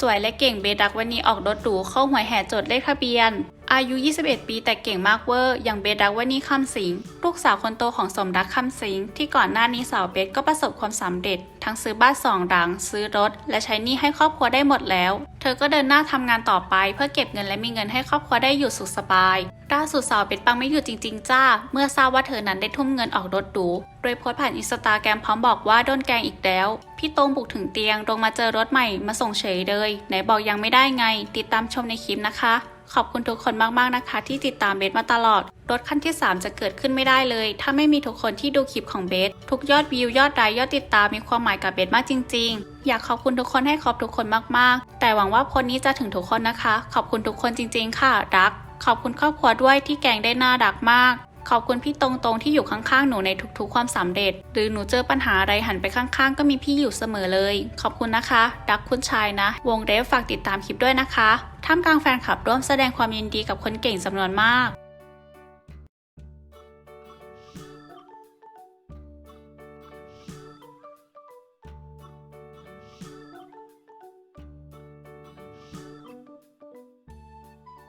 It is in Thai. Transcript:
สวยและเก่งเบดักวันนี้ออกรถหรูเข้าหวยแห่จดเลขทะเบียน อายุ 21 ปีแต่เก่งมากเวอร์ อย่างเบดักวันนี้คำสิง ลูกสาวคนโตของสมรักคำสิง ที่ก่อนหน้านี้สาวเบดก็ประสบความสำเร็จ ทั้งซื้อบ้านสองหลัง ซื้อรถ และใช้หนี้ให้ครอบครัวได้หมดแล้ว ธอก็เดินหน้าทำงานต่อไป เพื่อเก็บเงินและมีเงินให้ครอบครัวได้อยู่สุขสบายล่าสุดสาวเบสปังไม่หยุดจริง ๆ จ้า เมื่อทราบว่าเธอนั้นได้ทุ่มเงินออกรถหรูโดยโพสต์ผ่านอินสตาแกรมพร้อมบอกว่าโดนแกงอีกแล้ว พี่โต้งบุกถึงเตียงลงมาเจอรถใหม่มาส่งเฉยเลย ไหนบอกยังไม่ได้ไง ติดตามชมในคลิปนะคะ ขอบคุณทุกคนมากๆนะคะ ที่ติดตามเบสมาตลอด รถคันที่ 3 จะเกิดขึ้นไม่ได้เลย ถ้าไม่มีทุกคนที่ดูคลิปของเบสทุกยอดวิวยอดไลค์ยอดติดตามมีความหมายกับเบสมากจริง ๆ อยากขอบคุณทุกคนให้ขอบทุกคนมากๆ แต่หวังว่าพ้นนี้จะถึงทุกคนนะคะ ขอบคุณทุกคนจริง ๆ ค่ะรัก ขอบคุณครอบครัวด้วยที่แกงได้น่ารักมาก ขอบคุณพี่ตรงๆที่อยู่ข้างๆหนูในทุกๆ ความสำเร็จ หรือหนูเจอปัญหาอะไรหันไปข้างๆ ก็มีพี่อยู่เสมอเลย ขอบคุณนะคะรักคุณชายนะ วงเรฟฝากติดตามคลิปด้วยนะคะท่ามกลางแฟนคลับร่วมแสดงความยินดีกับคนเก่งจำนวนมาก